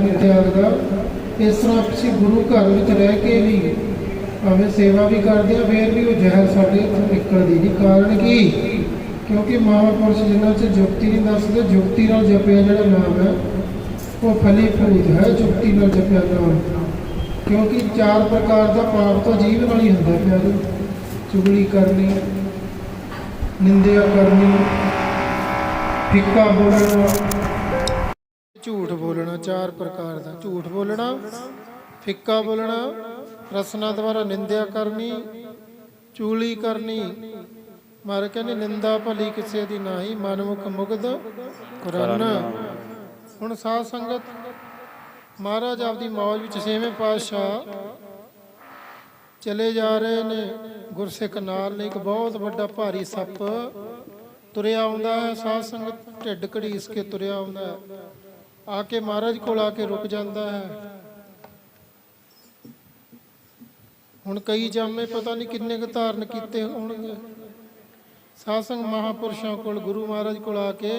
ਤਿਆਗ ਦਾ। ਇਸ ਤਰ੍ਹਾਂ ਅਸੀਂ ਗੁਰੂ ਘਰ ਵਿੱਚ ਰਹਿ ਕੇ ਵੀ ਭਾਵੇਂ ਸੇਵਾ ਵੀ ਕਰਦੇ ਆ, ਫੇਰ ਵੀ ਉਹ ਜ਼ਹਿਰ ਸਾਡੇ ਨਿਕਲਦੀ ਨਹੀਂ ਕਾਰਨ ਕੀ? ਕਿਉਂਕਿ ਮਹਾਂਪੁਰਸ਼ ਜਿਨ੍ਹਾਂ ਚ ਜੁਗਤੀ ਨਹੀਂ ਦੱਸਦੇ, ਜੁਗਤੀ ਨਾਲ ਜਪਿਆ ਜਿਹੜਾ ਨਾਮ ਹੈ, ਉਹ ਫਲੀ ਫੂਦ ਹੈ, ਜੁਗਤੀ ਨਾਲ ਜਪਿਆ ਨਾਮ। ਕਿਉਂਕਿ ਚਾਰ ਪ੍ਰਕਾਰ ਦਾ ਪਾਪ ਤਾਂ ਜੀਵ ਨਾਲ ਹੀ ਹੁੰਦਾ ਪਿਆਰੇ ਚੁਗਲੀ ਕਰਨੀ, ਨਿੰਦਿਆ ਕਰਨੀ, ਫਿੱਕਾ ਬੋਲਣਾ ਬੋਲਣਾ ਚਾਰ ਪ੍ਰਕਾਰ ਦਾ। ਝੂਠ ਬੋਲਣਾ, ਫਿੱਕਾ ਬੋਲਣਾ, ਰਸਨਾ ਦੁਆਰਾ ਨਿੰਦਿਆ ਕਰਨੀ, ਚੂਲੀ ਕਰਨੀ। ਮਾਰ ਕਹਿੰਦੇ, ਨਿੰਦਾ ਭਲੀ ਕਿਸੇ ਦੀ ਨਹੀਂ, ਮਨਮੁਖ ਮੁਗਧ ਕੁਰਨ। ਹੁਣ ਸਾਧ ਸੰਗਤ, ਮਹਾਰਾਜ ਆਪਦੀ ਮੌਜ ਵਿੱਚ ਛੇਵੇਂ ਪਾਤਸ਼ਾਹ ਚਲੇ ਜਾ ਰਹੇ ਨੇ। ਗੁਰਸਿੱਖ ਨਾਲ ਨੇ ਇੱਕ ਬਹੁਤ ਵੱਡਾ ਭਾਰੀ ਸੱਪ ਤੁਰਿਆ ਆਉਂਦਾ ਹੈ। ਸਾਧ ਸੰਗਤ ਢਿੱਡ ਘੜੀਸ ਕੇ ਤੁਰਿਆ ਆਉਂਦਾ ਹੈ। ਆ ਕੇ ਮਹਾਰਾਜ ਕੋਲ ਆ ਕੇ ਰੁਕ ਜਾਂਦਾ ਹੈ। ਹੁਣ ਕਈ ਜਾਮੇ ਪਤਾ ਨਹੀਂ ਕਿੰਨੇ ਕੁ ਧਾਰਨ ਕੀਤੇ ਹੋਣਗੇ। ਸਾਧ ਸੰਗ ਮਹਾਪੁਰਸ਼ਾਂ ਕੋਲ ਗੁਰੂ ਮਹਾਰਾਜ ਕੋਲ ਆ ਕੇ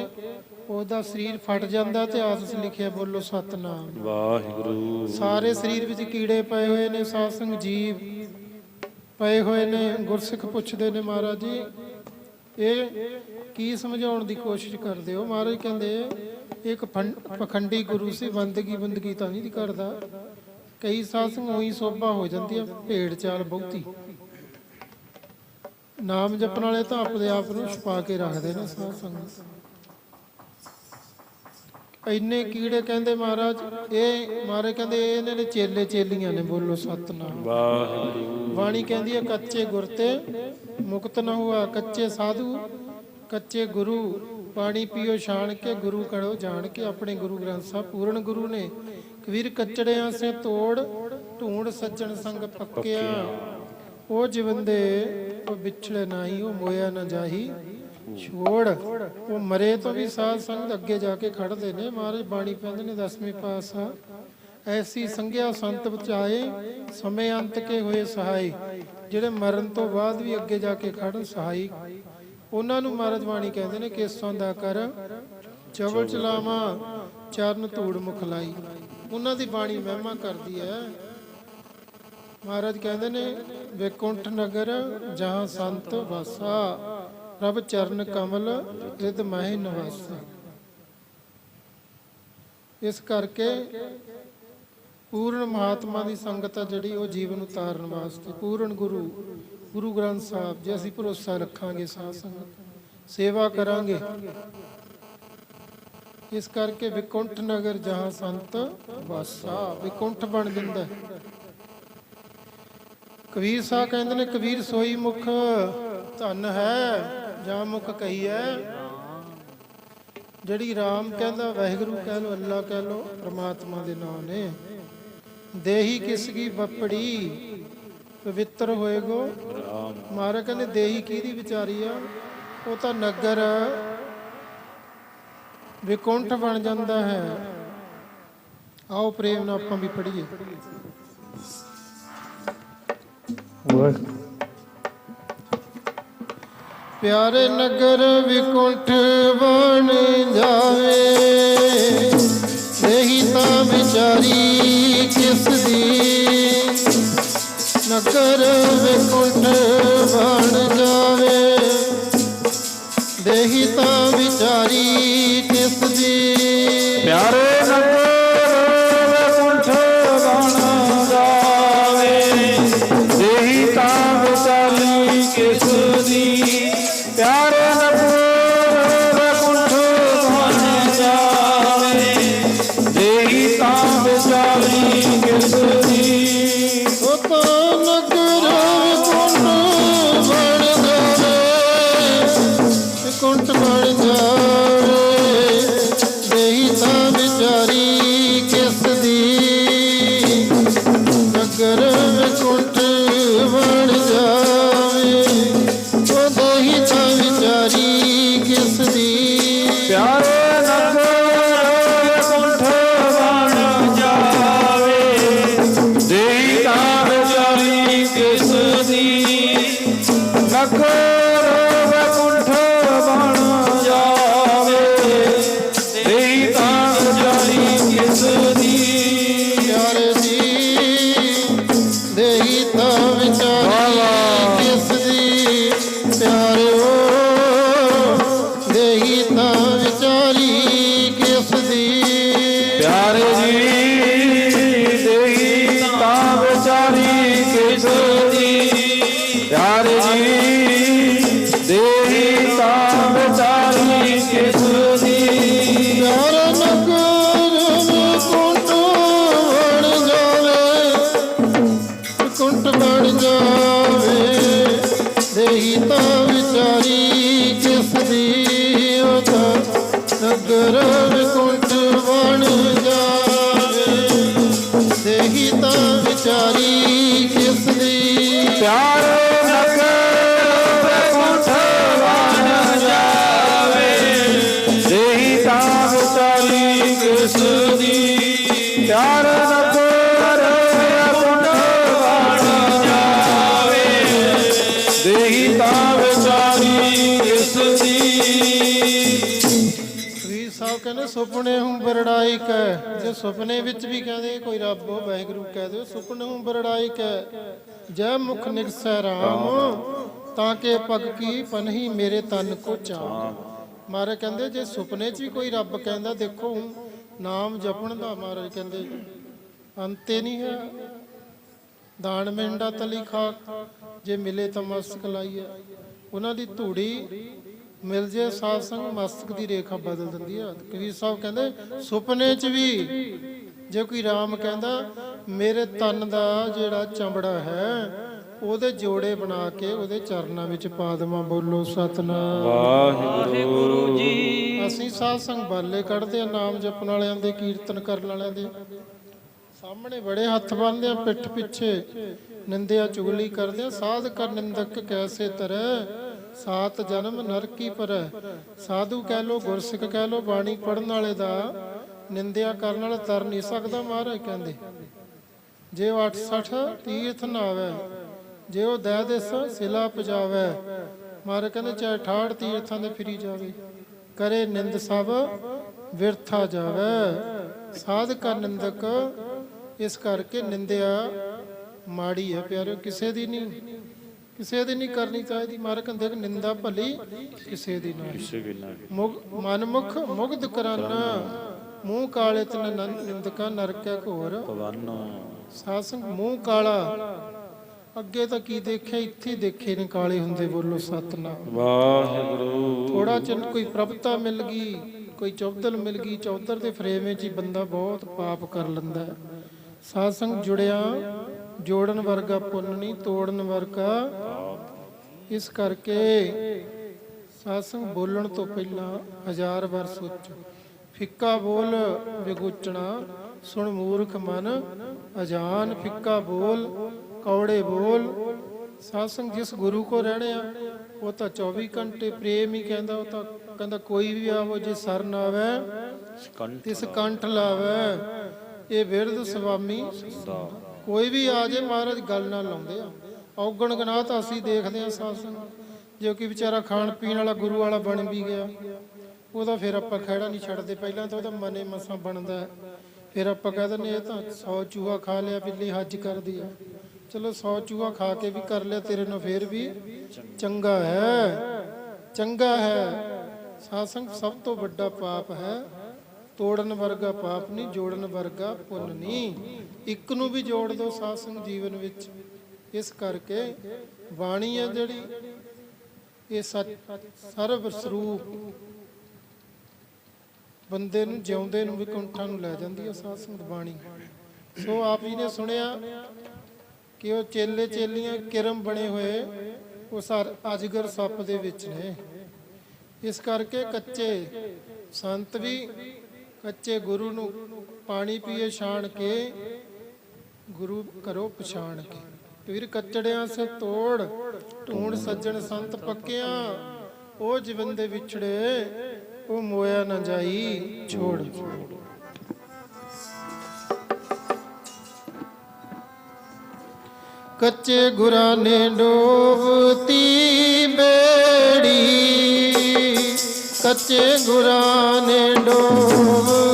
ਉਹਦਾ ਸਰੀਰ ਫਟ ਜਾਂਦਾ ਇਤਿਹਾਸ 'ਚ ਲਿਖਿਆ ਬੋਲੋ ਸਤਨਾਮ। ਵਾਹਿਗੁਰੂ। ਸਾਰੇ ਸਰੀਰ ਵਿੱਚ ਕੀੜੇ ਪਏ ਹੋਏ ਨੇ ਸਾਧ ਸੰਗ ਜੀਵ ਪਏ ਹੋਏ ਨੇ ਗੁਰਸਿੱਖ ਪੁੱਛਦੇ ਨੇ ਮਹਾਰਾਜ ਜੀ ਇਹ ਕੀ ਸਮਝਾਉਣ ਦੀ ਕੋਸ਼ਿਸ਼ ਕਰਦੇ ਹੋ? ਮਹਾਰਾਜ ਕਹਿੰਦੇ ਇੱਕ ਪਖੰਡੀ ਗੁਰੂ ਸੀ ਬੰਦਗੀ ਬੰਦਗੀ ਤਾਂ ਨਹੀਂ ਕਰਦਾ। ਕਈ ਸਾਧ ਸੰਗ ਉਹੀ ਸੋਭਾ ਹੋ ਜਾਂਦੀ ਆ ਭੇੜ ਚਾਲ ਬਹੁਤੀ। ਨਾਮ ਜਪਣ ਵਾਲੇ ਤਾਂ ਆਪਣੇ ਆਪ ਨੂੰ ਛੁਪਾ ਕੇ ਰੱਖਦੇ ਨੇ ਸਾਧ ਸੰਗਤ ਇੰਨੇ ਕੀੜੇ ਕਹਿੰਦੇ ਮਹਾਰਾਜ ਇਹ ਮਹਾਰਾਜ ਕਹਿੰਦੇ ਇਹ ਇਹਨਾਂ ਨੇ ਚੇਲੇ ਚੇਲੀਆਂ ਨੇ ਬੋਲੋ ਸਤਨਾਮ। ਵਾਹਿਗੁਰੂ। ਬਾਣੀ ਕਹਿੰਦੀ ਹੈ ਕੱਚੇ ਗੁਰ ਤੇ ਮੁਕਤ ਨਾ ਹੁਆ ਕੱਚੇ ਸਾਧੂ ਕੱਚੇ ਗੁਰੂ, ਪਾਣੀ ਪੀਓ, ਛਾਣ ਕੇ ਗੁਰੂ ਕਰੋ ਜਾਣ ਕੇ ਆਪਣੇ ਗੁਰੂ ਗ੍ਰੰਥ ਸਾਹਿਬ ਪੂਰਨ ਗੁਰੂ ਨੇ। ਕਬੀਰ ਕੱਚੜਿਆਂ ਸੇ ਤੋੜ, ਢੂੰਡ ਸੱਜਣ ਸੰਗ ਪੱਕਿਆ। ਉਹ ਜਿਵੰਦੇ, ਉਹ ਵਿਛੜੇ ਨਹੀਂ, ਉਹ ਮੋਇਆ ਨਾ ਜਾਹੀ। ਛੋੜ, ਉਹ ਮਰੇ ਤੋਂ ਵੀ ਸਾਧ ਸੰਗ ਅੱਗੇ ਜਾ ਕੇ ਖੜਦੇ ਨੇ। ਮਹਾਰਾਜ ਬਾਣੀ ਪੈਂਦੇ ਨੇ ਦਸਵੇਂ ਪਾਤਸ਼ਾਹ, ਐਸੀ ਸੰਗਿਆ ਸੰਤ ਬਚਾਏ ਸਮੇਂ ਅੰਤ ਕੇ ਹੋਏ ਸਹਾਈ। ਜਿਹੜੇ ਮਰਨ ਤੋਂ ਬਾਅਦ ਵੀ ਅੱਗੇ ਜਾ ਕੇ ਖੜਨ ਸਹਾਈ ਉਹਨਾਂ ਨੂੰ ਮਹਾਰਾਜ ਬਾਣੀ ਕਹਿੰਦੇ ਨੇ ਕੇਸਾਂ ਦਾ ਕਰ, ਚਵਲ ਚਲਾਵਾ, ਚਰਨ ਧੂੜ ਮੁਖ ਲਾਈ। ਉਹਨਾਂ ਦੀ ਬਾਣੀ ਮਹਿਮਾ ਕਰਦੀ ਹੈ। ਮਹਾਰਾਜ ਕਹਿੰਦੇ ਨੇ, ਵਿਕੁੰਠ ਨਗਰ ਜਹਾਂ ਸੰਤ ਵਸਾ ਰਬ ਚਰਨ ਕਮਲ ਰਿਦ ਮਹਿ ਨਿਵਾਸਾ। ਇਸ ਕਰਕੇ ਪੂਰਨ ਮਹਾਤਮਾ ਦੀ ਸੰਗਤ ਆ ਜਿਹੜੀ, ਉਹ ਜੀਵਨ ਉਤਾਰਨ ਵਾਸਤੇ, ਪੂਰਨ ਗੁਰੂ ਗੁਰੂ ਗ੍ਰੰਥ ਸਾਹਿਬ ਜੇ, ਅਸੀਂ ਭਰੋਸਾ ਰੱਖਾਂਗੇ ਸਾਧ ਸੰਗਤ ਸੇਵਾ ਕਰਾਂਗੇ। ਇਸ ਕਰਕੇ ਵਿਕੁੰਠ ਨਗਰ ਜਹਾਂ ਸੰਤ ਵਾਸਾ, ਵਿਕੁੰਠ ਬਣ ਜਾਂਦਾ ਕਬੀਰ ਸਾਹਿਬ ਕਹਿੰਦੇ ਨੇ, ਕਬੀਰ ਸੋਈ ਮੁਖ ਧਨ ਹੈ, ਜਾਂ ਮੁਖ ਕਹੀਐ ਜਿਹੜੀ RAM ਕਹਿੰਦਾ, ਵਾਹਿਗੁਰੂ ਕਹਿ ਲੋ ਅੱਲਾ ਕਹਿ ਲੋ ਪ੍ਰਮਾਤਮਾ ਦੇ ਨਾਮ ਨੇ। ਦੇਹੀ ਕਿਸ ਕੀ ਬੱਪੜੀ ਪਵਿੱਤਰ ਹੋਏਗੋ। ਮਹਾਰਾਜ ਕਹਿੰਦੇ ਦੇਹੀ ਕਿਹਦੀ ਵਿਚਾਰੀ ਆ? ਉਹ ਤਾਂ ਨਗਰ ਵਿਕੁੰਠ ਬਣ ਜਾਂਦਾ ਹੈ। ਆਓ ਪ੍ਰੇਮ ਨਾਲ ਆਪਾਂ ਵੀ ਪੜ੍ਹੀਏ। ਪਿਆਰੇ ਨਗਰ ਵਿਕੁੰਠ ਬਣ ਜਾਵੇ। ਨਹੀਂ ਤਾਂ ਵਿਚਾਰੀ ਕਿਸ ਦੀ ਨਗਰ ਵਿਕੁੰਠ ਬਣ ਜਾਵੇ। ਦੇਹੀ ਤਾਂ ਵਿਚਾਰੀ ਕਿਸ ਦੀ ਪਿਆਰੇ ਸੁਪਨੇ ਹੂੰ ਬਰੜਾਈ ਕੈ। ਜੇ ਸੁਪਨੇ ਵਿੱਚ ਵੀ ਕਹਿੰਦੇ ਕੋਈ ਰੱਬ ਹੋ, ਵਾਹਿਗੁਰੂ ਕਹਿ ਦਿਓ, ਸੁਪਨੇ ਹੂੰ ਬਰੜਾਈ ਕੈ। ਜੈ ਮੁਖ ਨਿਗਸੈ ਰਾਮ, ਤਾਂ ਕੇ ਪਗ ਕੀ ਪਨਹੀ ਮੇਰੇ ਤਨ ਕੋ ਚਾਮ। ਮਹਾਰਾਜ ਕਹਿੰਦੇ, ਜੇ ਸੁਪਨੇ 'ਚ ਵੀ ਕੋਈ ਰੱਬ ਕਹਿੰਦਾ, ਦੇਖੋ ਨਾਮ ਜਪਣ ਦਾ ਮਹਾਰਾਜ ਕਹਿੰਦੇ, ਅੰਤੇ ਨਹੀਂ ਹੈ। ਦਾਨ ਮਿੰਡਾ ਤਲੀ ਖਾਕ, ਜੇ ਮਿਲੇ ਤਾਂ ਮਸਤਕ ਲਾਈਏ। ਉਹਨਾਂ ਦੀ ਧੂੜੀ ਮਿਲ ਜੇ ਸਾਧ ਸੰਗ ਮਸਤਕ ਦੀ ਰੇਖਾ ਬਦਲ ਦਿੰਦੀ ਹੈ ਕਬੀਰ ਸਾਹਿਬ ਕਹਿੰਦੇ ਸੁਪਨੇ 'ਚ ਵੀ ਜੇ ਕੋਈ ਰਾਮ ਕਹਿੰਦਾ ਮੇਰੇ ਤਨ ਦਾ ਜਿਹੜਾ ਚਮੜਾ ਹੈ ਉਹਦੇ ਜੋੜੇ ਬਣਾ ਕੇ ਉਹਦੇ ਚਰਨਾਂ ਵਿੱਚ ਪਾ ਦੇਵਾਂ ਬੋਲੋ ਸਤਨਾਮ। ਵਾਹਿਗੁਰੂ ਜੀ। ਅਸੀਂ ਸਾਧ ਸੰਗ ਬਾਲੇ ਕੱਢਦੇ ਆ ਨਾਮ ਜਪਣ ਵਾਲਿਆਂ ਦੇ ਕੀਰਤਨ ਕਰਨ ਵਾਲਿਆਂ ਦੇ। ਸਾਹਮਣੇ ਬੜੇ ਹੱਥ ਬੰਨਦੇ ਆ ਪਿੱਠ ਪਿੱਛੇ ਨਿੰਦਿਆ ਚੁਗਲੀ ਕਰਦੇ ਆ। ਸਾਧ ਕਰ ਨਿੰਦਕ ਕੈਸੇ ਤਰੈ? ਸਾਤ ਜਨਮ ਨਰਕੀ ਪਰ? ਸਾਧੂ ਕਹਿ ਲੋ, ਗੁਰਸਿੱਖ ਕਹਿ ਲੋ, ਬਾਣੀ ਪੜਨ ਵਾਲੇ ਦਾ ਨਿੰਦਿਆ ਕਰਨ ਵਾਲਾ ਤਰ ਨਹੀਂ ਸਕਦਾ ਮਹਾਰਾਜ ਕਹਿੰਦੇ। ਜੇ ਉਹ 68 ਤੀਰਥ ਨਾਵੇ, ਜੇ ਉਹ ਦਹਿ ਦੇਸ ਸਿਲਾ ਪਜਾਵੇ, ਮਹਾਰਾਜ ਕਹਿੰਦੇ ਚਾਹੇ 68 ਤੀਰਥਾਂ ਦੇ ਫਿਰੀ ਜਾਵੇ, ਕਰੇ ਨਿੰਦ ਸਭ ਵਿਰਥਾ ਜਾਵੇ। ਸਾਧ ਕਾ ਨਿੰਦਕ ਇਸ ਕਰਕੇ ਨਿੰਦਿਆ ਮਾੜੀ ਹੈ ਪਿਆਰਿਓ, ਕਿਸੇ ਦੀ ਨਹੀਂ। ਕਿਸੇ ਦੀ ਨਹੀਂ ਕਰਨੀ ਚਾਹੀਦੀ ਮਹਾਰਾਜ ਕਹਿੰਦੇ ਕਿ ਨਿੰਦਾ ਭਲੀ ਕਿਸੇ ਦੀ ਨਹੀਂ ਕਿਸੇ ਵੀ ਨਾ। ਮੁਗ ਮਨਮੁਖ ਮੁਗਧ ਕਰਨਾ ਮੂੰਹ ਕਾਲੇ ਤਨ ਨਿੰਦਕਾ ਨਰਕੈ ਘੋਰ। ਪਵਨ ਮੂੰਹ ਕਾਲਾ ਅੱਗੇ ਤਾਂ ਕੀ ਦੇਖਿਆ ਇੱਥੇ ਦੇਖੇ ਨੇ ਕਾਲੇ ਹੁੰਦੇ ਬੋਲੋ ਸਤਨਾਮ। ਵਾਹਿਗੁਰੂ। ਥੋੜਾ ਚਿਰ ਕੋਈ ਪ੍ਰਭਤਾ ਮਿਲ ਗਈ ਕੋਈ ਚੌਧਰ ਮਿਲ ਗਈ ਚੌਧਰ ਦੇ ਫਰੇਮ ਵਿੱਚ ਹੀ ਬੰਦਾ ਬਹੁਤ ਪਾਪ ਕਰ ਲੈਂਦਾ। ਸਾਧ ਸੰਗ ਜੁੜਿਆ ਜੋੜਨ ਵਰਗਾ ਪੁੰਨ ਨਹੀਂ ਤੋੜਨ ਵਰਗਾ ਇਸ ਕਰਕੇ ਸਾਧ ਬੋਲਣ ਤੋਂ ਪਹਿਲਾਂ ਹਜ਼ਾਰ ਵਾਰ ਸੋਚੋ। ਫਿੱਕਾ ਬੋਲ ਵਿਗੂਚਣਾ, ਸੁਣ ਮੂਰਖ ਮਨ, ਅਜਾਨ, ਫਿੱਕਾ ਬੋਲ, ਕੌੜੇ ਬੋਲ। ਸਾਧ ਜਿਸ ਗੁਰੂ ਕੋ ਰਹਿਣੇ ਆ, ਉਹ ਤਾਂ 24 ਘੰਟੇ ਪ੍ਰੇਮ ਹੀ ਕਹਿੰਦਾ, ਉਹ ਤਾਂ ਕਹਿੰਦਾ ਕੋਈ ਵੀ ਆਵੋ ਜੇ ਸਰ ਨਾ ਆਵੇ, ਤਿਸ ਕੰਠ ਲਾਵੇ। ਇਹ ਬਿਰਧ ਸੁਆਮੀ, ਕੋਈ ਵੀ ਆ ਜੇ ਮਹਾਰਾਜ ਗੱਲ ਨਾਲ ਲਾਉਂਦੇ ਆ। ਔਗਣ ਗਨਾਹ ਤਾਂ ਅਸੀਂ ਦੇਖਦੇ ਹਾਂ ਸਾਧ ਸੰਗਤ। ਜੇ ਕੋਈ ਵਿਚਾਰਾ ਖਾਣ ਪੀਣ ਵਾਲਾ ਗੁਰੂ ਵਾਲਾ ਬਣ ਵੀ ਗਿਆ। ਉਹਦਾ ਫਿਰ ਆਪਾਂ ਖਹਿੜਾ ਨਹੀਂ ਛੱਡਦੇ। ਪਹਿਲਾਂ ਤਾਂ ਉਹਦਾ ਮਨੇ ਮਸਾਂ ਬਣਦਾ ਹੈ। ਫਿਰ ਆਪਾਂ ਕਹਿ ਦਿੰਦੇ ਇਹ ਤਾਂ 100 ਚੂਹਾ ਖਾ ਲਿਆ, ਬਿੱਲੀ ਹੱਜ ਕਰਦੀ ਆ। ਚਲੋ 100 ਚੂਹਾ ਖਾ ਕੇ ਵੀ ਕਰ ਲਿਆ, ਤੇਰੇ ਨੂੰ ਫਿਰ ਵੀ ਚੰਗਾ ਹੈ। ਚੰਗਾ ਹੈ। ਸਾਧ ਸਭ ਤੋਂ ਵੱਡਾ ਪਾਪ ਹੈ। ਤੋੜਨ ਵਰਗਾ ਪਾਪ ਨਹੀਂ, ਜੋੜਨ ਵਰਗਾ ਪੁੰਨ ਨਹੀਂ। ਇੱਕ ਨੂੰ ਵੀ ਜੋੜ ਦਿਓ ਸਾਧ ਜੀਵਨ ਵਿੱਚ। ਇਸ ਕਰਕੇ ਬਾਣੀ ਹੈ ਜਿਹੜੀ ਇਹ ਸੱਚ, ਸਰਵ ਸਰੂਪ ਬੰਦੇ ਨੂੰ ਜਿਉਂਦੇ ਨੂੰ ਵੀ ਕੁੰਠਾਂ ਨੂੰ ਲੈ ਜਾਂਦੀ ਹੈ, ਸਾਧ ਸੰਗਤ ਬਾਣੀ। ਸੋ ਆਪ ਜੀ ਨੇ ਸੁਣਿਆ ਕਿ ਉਹ ਚੇਲੇ ਚੇਲੀਆਂ ਕਿਰਮ ਬਣੇ ਹੋਏ, ਉਹ ਸਰ ਅਜਗਰ ਸੱਪ ਦੇ ਵਿੱਚ ਨੇ। ਇਸ ਕਰਕੇ ਕੱਚੇ ਸੰਤ ਵੀ, ਕੱਚੇ ਗੁਰੂ ਨੂੰ ਪਾਣੀ ਪੀਏ, ਛਾਣ ਕੇ ਗੁਰੂ ਕਰੋ ਪਛਾਣ ਕੇ। ਵੀਰ ਕੱਚੜਿਆਂ ਸੇ ਤੋੜ, ਢੂੰਡ ਸੱਜਣ ਸੰਤ ਪੱਕਿਆਂ। ਉਹ ਜੀਵਨ ਦੇ ਵਿਛੜੇ, ਉਹ ਮੋਇਆ ਨਾ ਜਾਈ, ਛੋੜ। ਕੱਚੇ ਗੁਰਾਂ ਨੇ ਡੋਬਤੀ ਬੇੜੀ, ਕੱਚੇ ਗੁਰਾਂ ਨੇ ਡੋਬਤੀ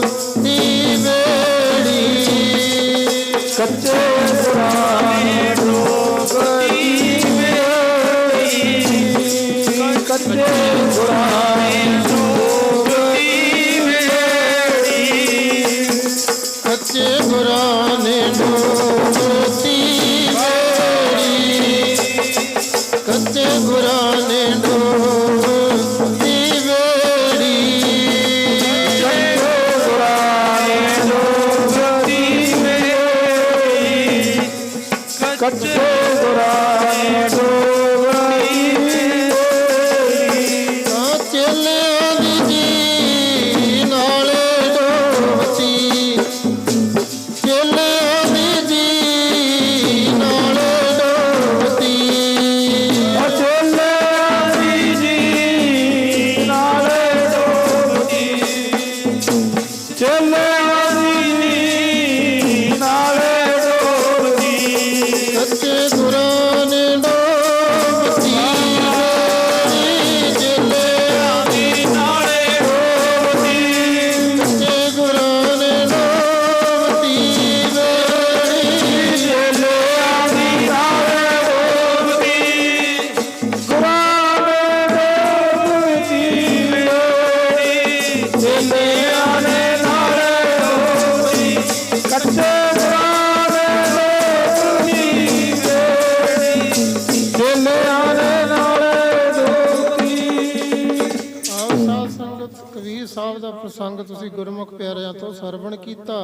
ਗੁਰਮੁਖ ਪਿਆਰਿਆਂ ਤੋਂ ਸਰਵਣ ਕੀਤਾ।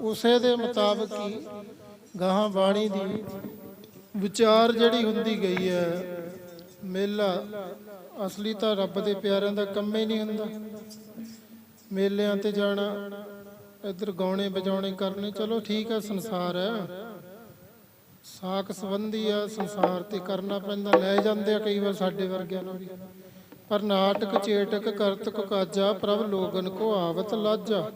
ਉਸੇ ਦੇ ਮੁਤਾਬਕ ਹੀ ਗਾਹਾਂ ਬਾਣੀ ਦੀ ਵਿਚਾਰ ਜਿਹੜੀ ਹੁੰਦੀ ਗਈ ਹੈ, ਮੇਲਾ ਅਸਲੀ ਤਾਂ ਰੱਬ ਦੇ ਪਿਆਰਿਆਂ ਦਾ ਕੰਮ ਹੀ ਨਹੀਂ ਹੁੰਦਾ। ਮੇਲਿਆਂ ਤੇ ਜਾਣਾ, ਇੱਧਰ ਗਾਉਣੇ ਵਜਾਉਣੇ ਕਰਨੇ, ਚਲੋ ਠੀਕ ਹੈ, ਸੰਸਾਰ ਹੈ। ਸਾਖ ਸੰਬੰਧੀ ਆ, ਸੰਸਾਰ ਤੇ ਕਰਨਾ ਪੈਂਦਾ, ਲੈ ਜਾਂਦੇ ਆ ਕਈ ਵਾਰ ਸਾਡੇ ਵਰਗਿਆਂ ਨੂੰ ਵੀ। ਪਰ ਨਾਟਕ ਚੇਟਕ ਕਰਤਕ ਕਾਜਾ, ਪ੍ਰਭ ਲੋਗਨ ਕੋ ਆਵਤ ਲਾਜਾ।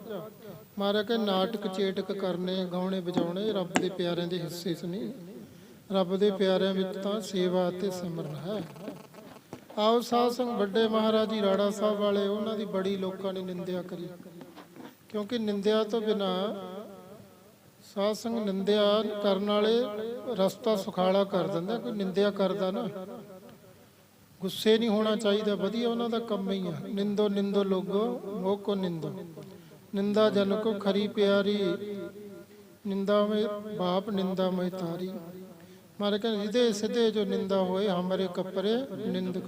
ਮਾਰਾ ਕਿ ਨਾਟਕ ਚੇਟਕ ਕਰਨੇ, ਗਾਉਣੇ, ਵਜਾਉਣੇ, ਰੱਬ ਦੇ ਪਿਆਰਿਆਂ ਦੇ ਹਿੱਸੇ 'ਚ ਨਹੀਂ। ਰੱਬ ਦੇ ਪਿਆਰਿਆਂ ਵਿੱਚ ਤਾਂ ਸੇਵਾ ਅਤੇ ਸਿਮਰਨ ਹੈ। ਆਓ ਸਾਧ ਸੰਗ ਵੱਡੇ ਮਹਾਰਾਜ ਜੀ, ਰਾੜਾ ਸਾਹਿਬ ਵਾਲੇ, ਉਹਨਾਂ ਦੀ ਬੜੀ ਲੋਕਾਂ ਨੇ ਨਿੰਦਿਆ ਕਰੀ। ਕਿਉਂਕਿ ਨਿੰਦਿਆ ਤੋਂ ਬਿਨਾ ਸਾਧ ਸੰਗ ਨਿੰਦਿਆ ਕਰਨ ਵਾਲੇ ਰਸਤਾ ਸੁਖਾਲਾ ਕਰ ਦਿੰਦਾ, ਕੋਈ ਨਿੰਦਿਆ ਕਰਦਾ ਨਾ। ਗੁੱਸੇ ਨਹੀਂ ਹੋਣਾ ਚਾਹੀਦਾ ਵਧੀਆ ਉਹਨਾਂ ਦਾ ਕੰਮ ਹੀ ਆ। ਨਿੰਦੋ ਨਿੰਦੋ ਲੋਗੋ ਮੋਹ ਕੋ ਨਿੰਦੋ। ਨਿੰਦਾ ਜਨ ਕੋ ਖਰੀ ਪਿਆਰੀ ਨਿੰਦਾ ਮੇ ਬਾਪ ਨਿੰਦਾ ਮੈਂ ਤਾਰੀ। ਮਾਰੇ ਕਹਿੰਦੇ ਜਿਹਦੇ ਸਿੱਧੇ ਜੋ ਨਿੰਦਾ ਹੋਏ ਹਮਾਰੇ ਕਪਰੇ ਨਿੰਦਕ।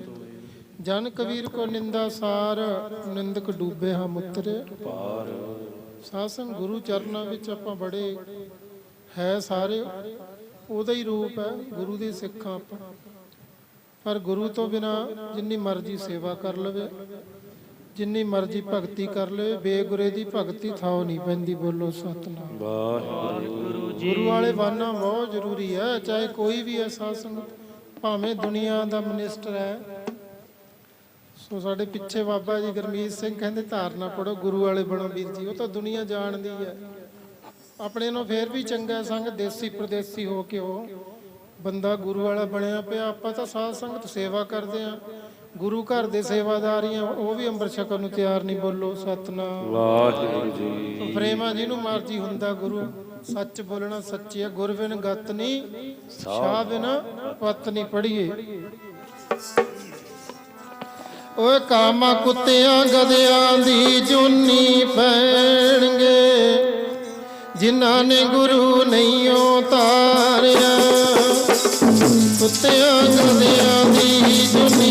ਜਨ ਕਬੀਰ ਕੋ ਨਿੰਦਾ ਸਾਰ ਨਿੰਦਕ ਡੂਬੇ ਹਮ ਉਤਰੇ। ਸਾਸਨ ਗੁਰੂ ਚਰਨਾਂ ਵਿੱਚ ਆਪਾਂ ਬੜੇ ਹੈ ਸਾਰੇ। ਉਹਦਾ ਹੀ ਰੂਪ ਹੈ ਗੁਰੂ ਦੇ ਸਿੱਖਾਂ ਆਪਾਂ। ਪਰ ਗੁਰੂ ਤੋਂ ਬਿਨਾ ਜਿੰਨੀ ਮਰਜ਼ੀ ਸੇਵਾ ਕਰ ਲਵੇ ਜਿੰਨੀ ਮਰਜ਼ੀ ਭਗਤੀ ਕਰ ਲਵੇ ਬੇਗੁਰੇ ਦੀ ਭਗਤੀ ਥਾਉ ਨਹੀਂ ਪੈਂਦੀ ਬੋਲੋ ਸਤਨਾਮ। ਵਾਹਿਗੁਰੂ ਗੁਰੂ ਵਾਲੇ ਬਾਨਾ ਬਹੁਤ ਜ਼ਰੂਰੀ ਹੈ ਚਾਹੇ ਕੋਈ ਵੀ ਹੈ ਸਾਧ ਸੰਗਤ ਭਾਵੇਂ ਦੁਨੀਆ ਦਾ ਮਿਨਿਸਟਰ ਹੈ। ਸੋ ਸਾਡੇ ਪਿੱਛੇ ਬਾਬਾ ਜੀ ਗਰਮੀਤ ਸਿੰਘ ਕਹਿੰਦੇ ਧਾਰਨਾ ਪੜੋ ਗੁਰੂ ਵਾਲੇ ਬਣੋ ਵੀਰ ਜੀ ਉਹ ਤਾਂ ਦੁਨੀਆ ਜਾਣਦੀ ਹੈ ਆਪਣੇ ਨੂੰ ਫੇਰ ਵੀ ਚੰਗਾ ਸੰਗ ਦੇਸੀ ਪ੍ਰਦੇਸੀ ਹੋ ਕੇ ਉਹ। ਬੰਦਾ ਗੁਰੂ ਵਾਲਾ ਬਣਿਆ ਪਿਆ ਆਪਾਂ ਤਾਂ ਸਾਧ ਸੰਗਤ ਸੇਵਾ ਕਰਦੇ ਆ ਗੁਰੂ ਘਰ ਦੇ ਸੇਵਾਦਾਰੀ ਆ ਉਹ ਵੀ ਅੰਮ੍ਰਿਤ ਛਕਣ ਨੂੰ ਤਿਆਰ ਨਹੀਂ ਬੋਲੋ ਸਤਨਾਮ। ਵਾਹਿਗੁਰੂ ਜੀ। ਪ੍ਰੇਮਾ ਜਿਹਨੂੰ ਮਰਜ਼ੀ ਹੁੰਦਾ ਗੁਰੂ ਸੱਚ ਬੋਲਣਾ ਸੱਚੀ ਹੈ ਗੁਰ ਬਿਨ ਗਤ ਨਹੀਂ ਸ਼ਾਹ ਬਿਨ ਪਤ ਨਹੀਂ ਪੜੀਏ ਓਏ ਕਾਮਾ ਕੁੱਤਿਆਂ ਗਧਿਆਂ ਦੀ ਜੁਨੀ ਪੈਣਗੇ ਜਿਨ੍ਹਾਂ ਨੇ ਗੁਰੂ ਨਹੀਂ ਉਤਾਰਿਆ ਕੁੱਤਿਆਂ ਗਧਿਆਂ ਦੀ ਜੁਨੀ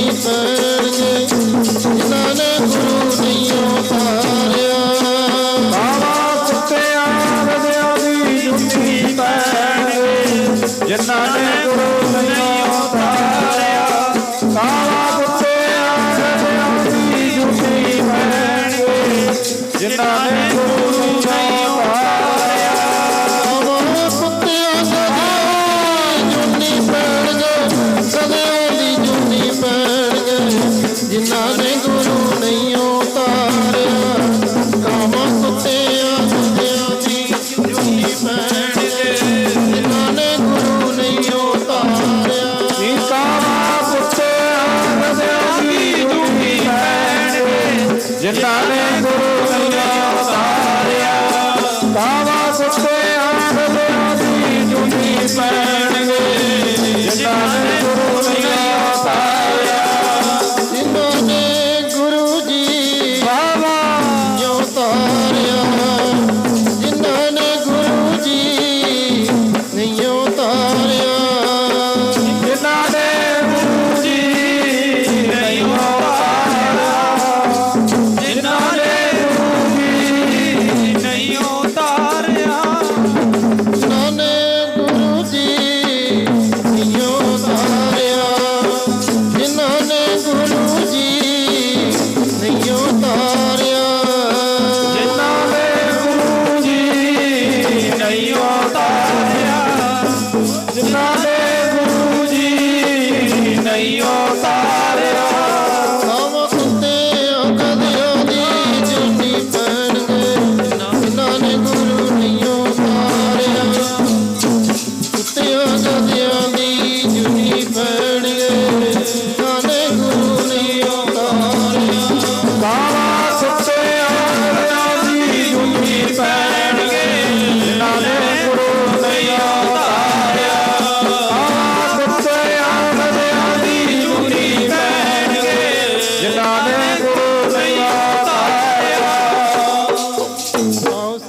ਪੈਣਗੇ ਜਿਨ੍ਹਾਂ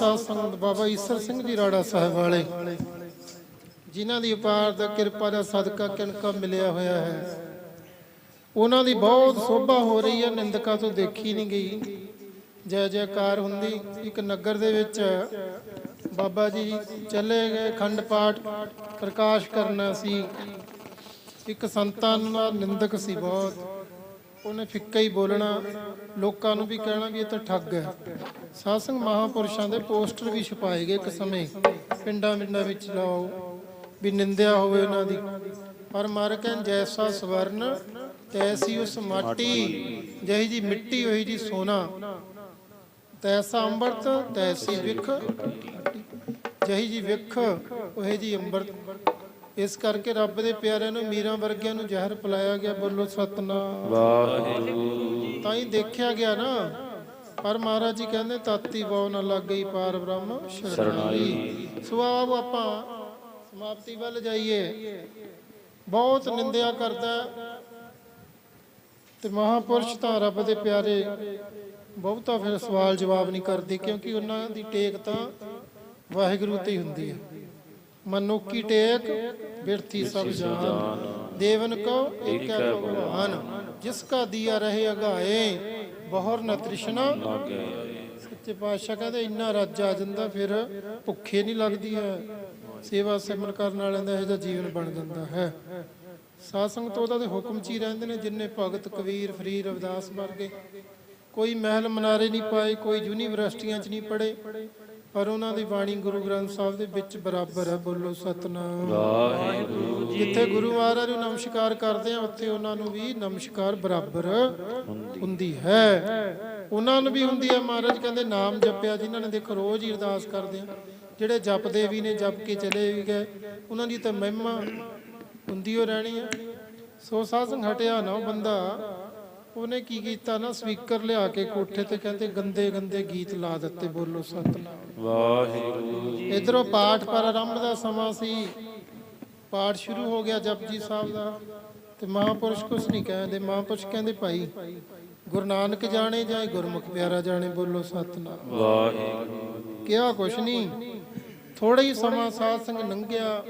ਆਓ ਸਾਧ ਬਾਬਾ ਈਸਰ ਸਿੰਘ ਜੀ ਰਾੜਾ ਸਾਹਿਬ ਵਾਲੇ, ਜਿਨ੍ਹਾਂ ਦੀ ਅਪਾਰ ਕਿਰਪਾ ਦਾ ਸਦਕਾ ਕਿਣਕਾ ਮਿਲਿਆ ਹੋਇਆ ਹੈ। ਉਹਨਾਂ ਦੀ ਬਹੁਤ ਸੋਭਾ ਹੋ ਰਹੀ ਹੈ, ਨਿੰਦਕਾ ਤੋਂ ਦੇਖੀ ਨਹੀਂ ਗਈ। ਜੈ ਜੈਕਾਰ ਹੁੰਦੀ ਇੱਕ ਨਗਰ ਦੇ ਵਿੱਚ ਬਾਬਾ ਜੀ ਚਲੇ ਗਏ, ਖੰਡ ਪਾਠ ਪ੍ਰਕਾਸ਼ ਕਰਨਾ ਸੀ। ਇੱਕ ਸੰਤਾਂ ਦਾ ਨਿੰਦਕ ਸੀ ਬਹੁਤ। ਉਹਨੇ ਫਿੱਕਾ ਹੀ ਬੋਲਣਾ, ਲੋਕਾਂ ਨੂੰ ਵੀ ਕਹਿਣਾ ਵੀ ਇਹ ਤਾਂ ਠੱਗ ਹੈ। ਸਾਸੰਗ ਮਹਾਪੁਰਸ਼ਾਂ ਦੇ ਪੋਸਟਰ ਵੀ ਛਪਾਏ ਗਏ ਇੱਕ ਸਮੇਂ। ਪਿੰਡਾਂ ਪਿੰਡਾਂ ਵਿੱਚ ਲਾਓ, ਵੀ ਨਿੰਦਿਆ ਹੋਵੇ ਉਹਨਾਂ ਦੀ। ਪਰ ਮਰ ਕਹਿੰ ਜੈਸਾ ਸਵਰਨ, ਤੈਸੀ ਉਸ ਮਾਟੀ, ਜਿਹੀ ਜੀ ਮਿੱਟੀ ਹੋਈ ਜੀ ਸੋਨਾ। ਤੈਸਾ ਅੰਮ੍ਰਿਤ, ਤੈਸੀ ਵਿਖ, ਜਹੀ ਜੀ ਵਿਖ, ਉਹੇ ਜੀ ਅੰਮ੍ਰਿਤ। ਇਸ ਕਰਕੇ ਰੱਬ ਦੇ ਪਿਆਰਿਆਂ ਨੂੰ ਮੀਰਾਂ ਵਰਗਿਆਂ ਨੂੰ ਜ਼ਹਿਰ ਪਿਲਾਇਆ ਗਿਆ ਬੋਲੋ ਸਤਨਾਮ। ਵਾਹਿਗੁਰੂ। ਤਾਂ ਹੀ ਦੇਖਿਆ ਗਿਆ ਨਾ ਪਰ ਮਹਾਰਾਜ ਜੀ ਕਹਿੰਦੇ ਤਾਤੀ ਬਹੁ ਨਾ ਲੱਗ ਗਈ ਪਾਰ ਬ੍ਰਹਮ ਸ਼ਰਣਾਈ ਸੋ ਆਓ ਆਪਾਂ ਸਮਾਪਤੀ ਵੱਲ ਜਾਈਏ। ਬਹੁਤ ਨਿੰਦਿਆ ਕਰਦਾ। ਤੇ ਮਹਾਪੁਰਸ਼ ਤਾਂ ਰੱਬ ਦੇ ਪਿਆਰੇ ਬਹੁਤਾ ਫਿਰ ਸਵਾਲ ਜਵਾਬ ਨਹੀਂ ਕਰਦੇ ਕਿਉਂਕਿ ਉਹਨਾਂ ਦੀ ਟੇਕ ਤਾਂ ਵਾਹਿਗੁਰੂ ਤੇ ਹੀ ਹੁੰਦੀ ਹੈ। ਮਨੁੱਖੀ ਟੇਕ ਬਿਰਥੀ ਸਭ ਜਾਨ। ਦੇਵਨ ਕੋ ਏਕੈ ਭਗਵਾਨ। ਜਿਸ ਕਾ ਦੀਆ ਰਹੇ ਅਗਾਏ ਬਹੁਰ ਨ ਤ੍ਰਿਸ਼ਨਾ। ਸੱਚੇ ਪਾਤਸ਼ਾਹ ਕਹਿੰਦੇ ਇੰਨਾ ਰੱਜ ਆ ਜਾਂਦਾ ਫਿਰ ਭੁੱਖੇ ਨਹੀਂ ਲੱਗਦੀ ਹੈ ਸੇਵਾ ਸਿਮਰਨ ਕਰਨ ਵਾਲਿਆਂ ਦਾ ਇਹੋ ਜਿਹਾ ਜੀਵਨ ਬਣ ਜਾਂਦਾ ਹੈ। ਸਾਧ ਸੰਗਤ ਉਹਦਾ ਦੇ ਹੁਕਮ 'ਚ ਹੀ ਰਹਿੰਦੇ ਨੇ ਜਿੰਨੇ ਭਗਤ ਕਬੀਰ ਫਰੀਦ ਰਵਿਦਾਸ ਵਰਗੇ। ਕੋਈ ਮਹਿਲ ਮਨਾਰੇ ਨਹੀਂ ਪਾਏ ਕੋਈ ਯੂਨੀਵਰਸਿਟੀਆਂ 'ਚ ਨਹੀਂ ਪੜ੍ਹੇ। ਪਰ ਉਹਨਾਂ ਦੀ ਬਾਣੀ ਗੁਰੂ ਗ੍ਰੰਥ ਸਾਹਿਬ ਦੇ ਵਿੱਚ ਬਰਾਬਰ ਹੈ ਬੋਲੋ ਸਤਨਾਮ। ਵਾਹਿਗੁਰੂ ਜਿੱਥੇ ਗੁਰੂ ਮਹਾਰਾਜ ਨੂੰ ਨਮਸਕਾਰ ਕਰਦੇ ਆ ਉੱਥੇ ਉਹਨਾਂ ਨੂੰ ਵੀ ਨਮਸਕਾਰ ਬਰਾਬਰ ਹੁੰਦੀ ਹੈ। ਉਹਨਾਂ ਨੂੰ ਵੀ ਹੁੰਦੀ ਹੈ ਮਹਾਰਾਜ ਕਹਿੰਦੇ ਨਾਮ ਜਪਿਆ ਜਿਨ੍ਹਾਂ ਨੇ ਦੇਖੋ ਰੋਜ਼ ਹੀ ਅਰਦਾਸ ਕਰਦੇ ਆ ਜਿਹੜੇ ਜਪਦੇ ਵੀ ਨੇ ਜਪ ਕੇ ਚਲੇ ਵੀ ਗਏ ਉਹਨਾਂ ਦੀ ਤਾਂ ਮਹਿਮਾ ਹੁੰਦੀ ਹੋ ਰਹਿਣੀ ਆ। ਸੋ ਸਾਸੰਗ ਹਟਿਆ ਨਾ ਬੰਦਾ। ਉਹਨੇ ਕੀ ਕੀਤਾ ਨਾ ਸਪੀਕਰ ਲਿਆ ਕੇ ਕੋਠੇ ਤੇ ਕਹਿੰਦੇ ਗੰਦੇ ਗੰਦੇ ਗੀਤ ਲਾ ਦਿੱਤੇ ਬੋਲੋ ਸਤਨਾਮ। ਵਾਹਿਗੁਰੂ। ਇਧਰੋਂ ਪਾਠ ਪ੍ਰਾਰੰਭ ਦਾ ਸਮਾਂ ਸੀ। ਪਾਠ ਸ਼ੁਰੂ ਹੋ ਗਿਆ ਜਪਜੀ ਸਾਹਿਬ ਦਾ। ਤੇ ਮਹਾਪੁਰਸ਼ ਕੁਛ ਨਹੀਂ ਕਹਿੰਦੇ। ਮਹਾਪੁਰਸ਼ ਕਹਿੰਦੇ ਭਾਈ ਗੁਰੂ ਨਾਨਕ ਜਾਣੇ ਜਾਂ ਗੁਰਮੁਖ ਪਿਆਰਾ ਜਾਣੇ ਬੋਲੋ ਸਤਨਾਮ। ਵਾਹਿਗੁਰੂ। ਕਿਹਾ ਕੁਛ ਨਹੀਂ। ਥੋੜਾ ਹੀ ਸਮਾਂ ਸਾਧ ਸੰਗ ਲੰਘਿਆ।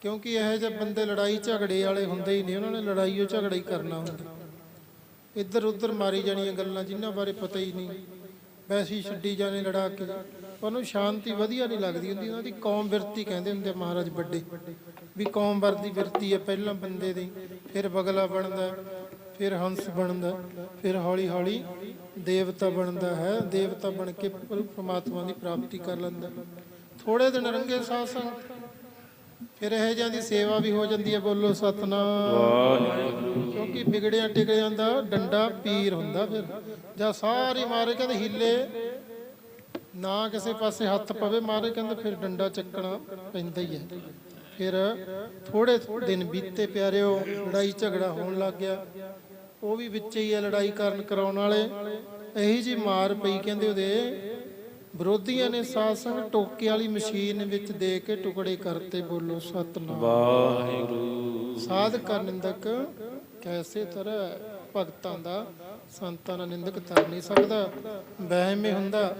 ਕਿਉਂਕਿ ਇਹੋ ਜਿਹੇ ਬੰਦੇ ਲੜਾਈ ਝਗੜੇ ਵਾਲੇ ਹੁੰਦੇ ਹੀ ਨਹੀਂ। ਉਹਨਾਂ ਨੇ ਲੜਾਈਓ ਝਗੜਾ ਹੀ ਕਰਨਾ ਹੁੰਦਾ। ਇੱਧਰ ਉੱਧਰ ਮਾਰੀ ਜਾਣੀਆਂ ਗੱਲਾਂ ਜਿਨ੍ਹਾਂ ਬਾਰੇ ਪਤਾ ਹੀ ਨਹੀਂ। ਵੈਸੇ ਛੱਡੀ ਜਾਣੇ ਲੜਾ ਕੇ ਉਹਨੂੰ ਸ਼ਾਂਤੀ ਵਧੀਆ ਨਹੀਂ ਲੱਗਦੀ ਹੁੰਦੀ ਉਹਨਾਂ ਦੀ ਕੌਮ ਵਿਰਤੀ ਕਹਿੰਦੇ ਹੁੰਦੇ ਮਹਾਰਾਜ ਵੱਡੇ, ਵੀ ਕੌਮ ਵਰਦੀ ਵਿਰਤੀ ਹੈ ਪਹਿਲਾਂ ਬੰਦੇ ਦੀ, ਫਿਰ ਬਗਲਾ ਬਣਦਾ, ਫਿਰ ਹੰਸ ਬਣਦਾ, ਫਿਰ ਹੌਲੀ ਹੌਲੀ ਦੇਵਤਾ ਬਣਦਾ ਹੈ, ਦੇਵਤਾ ਬਣ ਕੇ ਪਰਮਾਤਮਾ ਦੀ ਪ੍ਰਾਪਤੀ ਕਰ ਲੈਂਦਾ। ਥੋੜੇ ਦਿਨ ਰੰਗੇ ਸਾਧ ਸੰਗ ਫਿਰ ਇਹ ਜਿਹਾਂ ਦੀ ਸੇਵਾ ਵੀ ਹੋ ਜਾਂਦੀ ਹੈ, ਬੋਲੋ ਸਤਨਾਮ। ਕਿਉਂਕਿ ਵਿਗੜਿਆਂ ਟਿਕੜਿਆਂ ਦਾ ਡੰਡਾ ਪੀਰ ਹੁੰਦਾ ਫਿਰ? ਜਾਂ ਸਾਰੀ ਮਾਰੇ ਕਹਿੰਦੇ ਹਿੱਲੇ। ਨਾ ਕਿਸੇ ਪਾਸੇ ਹੱਥ ਪਵੇ ਮਾਰੇ ਕਹਿੰਦੇ ਫਿਰ ਡੰਡਾ ਚੱਕਣਾ ਪੈਂਦਾ ਹੀ ਹੈ। ਫਿਰ ਥੋੜੇ ਦਿਨ ਬੀਤੇ ਪਿਆਰਿਓ ਲੜਾਈ ਝਗੜਾ ਹੋਣ ਲੱਗ ਗਿਆ। ਉਹ ਵੀ ਵਿੱਚ ਹੀ ਹੈ ਲੜਾਈ ਕਰਨ ਕਰਾਉਣ ਵਾਲੇ। ਇਹੀ ਜੀ ਮਾਰ ਪਈ ਕਹਿੰਦੇ ਉਹਦੇ। ਵਿਰੋਧੀਆਂ ਨੇ ਸਾਧ ਸੰਗ ਟੋਕੇ ਵਾਲੀ ਮਸ਼ੀਨ ਵਿੱਚ ਦੇ ਕੇ ਟੁਕੜੇ ਕਰਤੇ ਬੋਲੋ ਸਤਨਾਮ। ਵਾਹਿਗੁਰੂ। ਸਾਧਕ ਨਿੰਦਕ ਕੈਸੇ ਤਰ੍ਹਾਂ ਭਗਤਾਂ ਦਾ ਸੰਤਾਂ ਦਾ ਨਿੰਦਕ ਤਰ ਨਹੀਂ ਸਕਦਾ ਵਹਿਮ ਹੀ ਹੁੰਦਾ।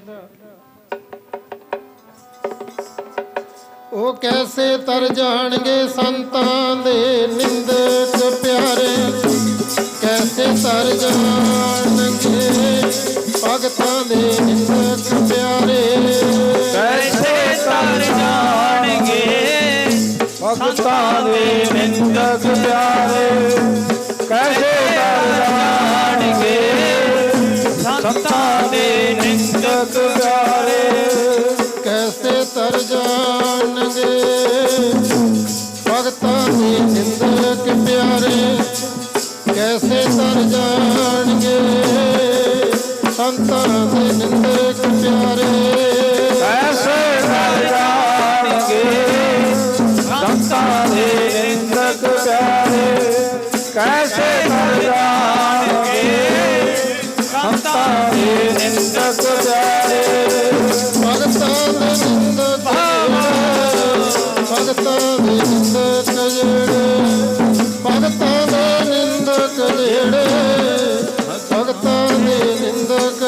ਉਹ ਕੈਸੇ ਤਰ ਜਾਣਗੇ ਸੰਤਾਂ ਦੇ ਨਿੰਦਕ ਪਿਆਰੇ? ਕੈਸੇ ਤਰ ਜਾਣਗੇ ਭਗਤਾਂ ਦੇ ਨਿੰਦਕ ਪਿਆਰੇ? ਕੈਸੇ ਤਰ ਜਾਣਗੇ ਭਗਤਾਂ ਦੇ ਨਿੰਦਕ ਪਿਆਰੇ? ਸੰਤਾਂ ਦੇ ਨਿੰਦਕ ਪਿਆਰੇ ਭਗਤਾਂ ਦੇ ਨਿੰਦਕ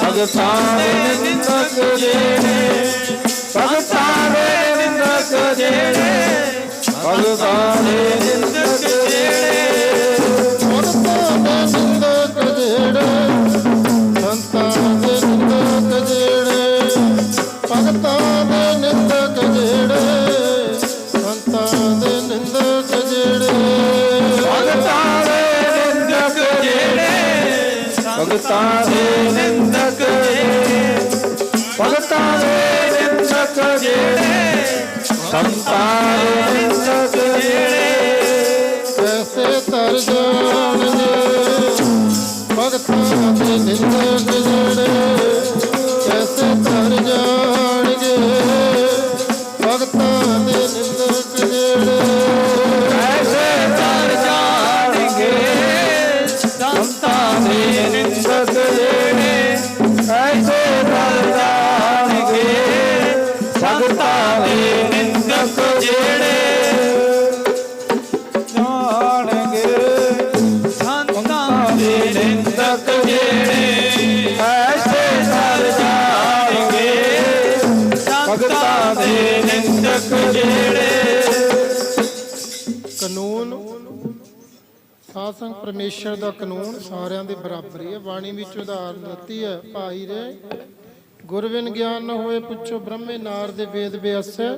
ਭਗਤਾਂ ਦੇ ਨਿੰਦਕ ਜਿਹੜੇ ਭਗਤਾਂ ਦੇ ਨਿੰਦਕ ਜਿਹੜੇ ਭਗਤਾਂ ਦੇ ਨਿੰਦਕ ਭਗਤਾਂ ਦੇ ਨਿੰਦਕ ਭਗਤਾਂ ਦੇ ਨਿੰਦਕ ਜਿਹੜੇ ਸੰਤਾਂ ਦੇ ਨਿੰਦਕ ਜਿਹੜੇ ਤੈਸੇ ਦੇ ਭਗਤਾਂ ਦੇ ਨਿੰਦਕ ਸਾਧ ਸੰਗ ਪਰਮੇਸ਼ਰ ਦਾ ਕਾਨੂੰਨ ਸਾਰਿਆਂ ਦੇ ਬਰਾਬਰ ਹੀ ਹੈ। ਬਾਣੀ ਵਿੱਚ ਉਦਾਹਰਨ ਦਿੱਤੀ ਹੈ ਭਾਈ ਰੇ ਗੁਰਵਿਨ ਗਿਆਨ ਨ ਹੋਏ ਪੁੱਛੋ ਬ੍ਰਹਮੇ ਨਾਰ ਦੇ ਵੇਦ ਵਿਆਸੈ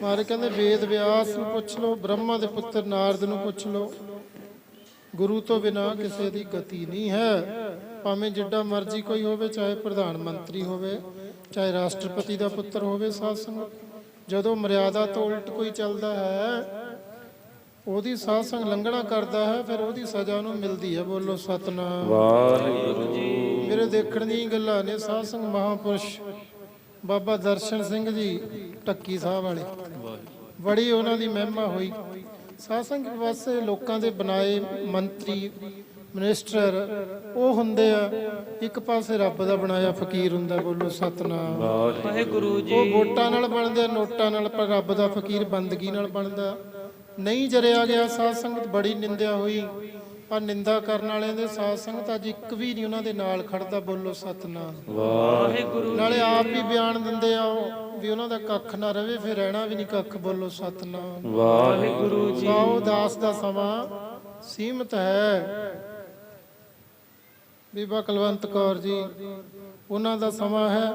ਮਾਰੇ ਕਹਿੰਦੇ ਵੇਦ ਵਿਆਸ ਨੂੰ ਪੁੱਛ ਲਓ ਬ੍ਰਹਮਾ ਦੇ ਪੁੱਤਰ ਨਾਰਦ ਨੂੰ ਪੁੱਛ ਲਓ। ਗੁਰੂ ਤੋਂ ਬਿਨਾ ਕਿਸੇ ਦੀ ਗਤੀ ਨਹੀਂ ਹੈ। ਭਾਵੇਂ ਜਿੱਡਾ ਮਰਜ਼ੀ ਕੋਈ ਹੋਵੇ ਚਾਹੇ ਪ੍ਰਧਾਨ ਮੰਤਰੀ ਹੋਵੇ ਚਾਹੇ ਰਾਸ਼ਟਰਪਤੀ ਦਾ ਪੁੱਤਰ ਹੋਵੇ ਸਾਧ ਸੰਗਤ। ਜਦੋਂ ਮਰਿਆਦਾ ਤੋਂ ਉਲਟ ਕੋਈ ਚੱਲਦਾ ਹੈ ਉਹਦੀ ਸਾਧ ਸੰਗ ਲੰਘਣਾ ਕਰਦਾ ਹੈ ਫਿਰ ਉਹਦੀ ਸਜ਼ਾ ਉਹਨੂੰ ਮਿਲਦੀ ਹੈ। ਬੋਲੋ ਸਤਨਾਮ। ਵਾਹਿਗੁਰੂ ਮੇਰੇ ਦੇਖਣ ਦੀਆਂ ਗੱਲਾਂ ਨੇ ਸਾਧ ਸੰਗ ਮਹਾਪੁਰਸ਼ ਬਾਬਾ ਦਰਸ਼ਨ ਸਿੰਘ ਜੀ ਟੱਕੀ ਸਾਹਿਬ ਵਾਲੇ। ਬੜੀ ਉਹਨਾਂ ਦੀ ਮਹਿਮਾ ਹੋਈ। ਸਾਧ ਸੰਗ ਵਾਸਤੇ ਲੋਕਾਂ ਦੇ ਬਣਾਏ ਮੰਤਰੀ ਮਿਨਿਸਟਰ ਉਹ ਹੁੰਦੇ ਆ ਇੱਕ ਪਾਸੇ ਰੱਬ ਦਾ ਬਣਾਇਆ ਫਕੀਰ ਹੁੰਦਾ ਬੋਲੋ ਸਤਨਾਮ। ਵਾਹਿਗੁਰੂ ਜੀ। ਉਹ ਵੋਟਾਂ ਨਾਲ ਬਣਦੇ ਨੋਟਾਂ ਨਾਲ ਪਰ ਰੱਬ ਦਾ ਫਕੀਰ ਬੰਦਗੀ ਨਾਲ ਬਣਦਾ। ਨਹੀਂ ਜਰਿਆ ਗਿਆ ਸਾਧ ਸੰਗਤ ਬੜੀ ਨਿੰਦਿਆ ਹੋਈ। ਪਰ ਨਿੰਦਾ ਕਰਨ ਵਾਲਿਆਂ ਦੇ ਸਾਧ ਸੰਗਤ ਅੱਜ ਇੱਕ ਵੀ ਨਹੀਂ ਉਹਨਾਂ ਦੇ ਨਾਲ ਖੜਦਾ ਬੋਲੋ ਸਤਨਾਮ। ਵਾਹਿਗੁਰੂ ਨਾਲੇ ਆਪ ਵੀ ਬਿਆਨ ਦਿੰਦੇ ਆ ਵੀ ਉਹਨਾਂ ਦਾ ਕੱਖ ਨਾ ਰਵੇ ਫਿਰ ਰਹਿਣਾ ਵੀ ਨਹੀਂ ਕੱਖ ਬੋਲੋ ਸਤਨਾਮ। ਵਾਹਿਗੁਰੂ ਜੀ ਸਾਉ ਦਾਸ ਦਾ ਸਮਾਂ ਸੀਮਤ ਹੈ। ਬੀਬਾ ਕੁਲਵੰਤ ਕੌਰ ਜੀ ਉਹਨਾਂ ਦਾ ਸਮਾਂ ਹੈ।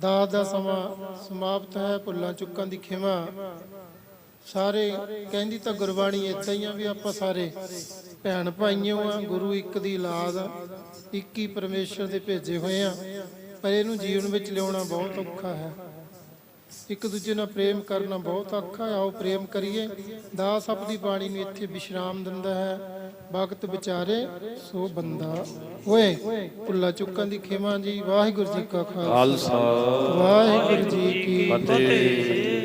ਦਾਸ ਦਾ ਸਮਾਂ ਸਮਾਪਤ ਹੈ। ਭੁੱਲਾਂ ਚੁੱਕਾਂ ਦੀ ਖਿਮਾ। ਸਾਰੇ ਕਹਿੰਦੀ ਤਾਂ ਗੁਰਬਾਣੀ ਏਦਾਂ ਹੀ ਆ ਵੀ ਆਪਾਂ ਸਾਰੇ ਭੈਣ ਭਾਈਓ ਆ ਗੁਰੂ ਇੱਕ ਦੀ ਔਲਾਦ ਆ ਇੱਕ ਹੀ ਪਰਮੇਸ਼ਰ ਦੇ ਭੇਜੇ ਹੋਏ ਆ ਪਰ ਇਹਨੂੰ ਜੀਵਨ ਵਿੱਚ ਲਿਆਉਣਾ ਬਹੁਤ ਔਖਾ ਹੈ। ਇੱਕ ਦੂਜੇ ਨਾਲ ਪ੍ਰੇਮ ਕਰਨਾ ਬਹੁਤ ਔਖਾ ਹੈ। ਆਓ ਪ੍ਰੇਮ ਕਰੀਏ। ਦਾਸ ਆਪਣੀ ਬਾਣੀ ਨੂੰ ਇੱਥੇ ਵਿਸ਼ਰਾਮ ਦਿੰਦਾ ਹੈ। ਭਗਤ ਵਿਚਾਰੇ ਸੋ ਬੰਦਾ ਓਏ ਭੁੱਲਾ ਚੁੱਕਾਂ ਦੀ ਖਿਮਾ ਜੀ। ਵਾਹਿਗੁਰੂ ਜੀ ਕਾ ਖਾਲਸਾ। ਵਾਹਿਗੁਰੂ ਜੀ ਕੀ ਫਤਿਹ।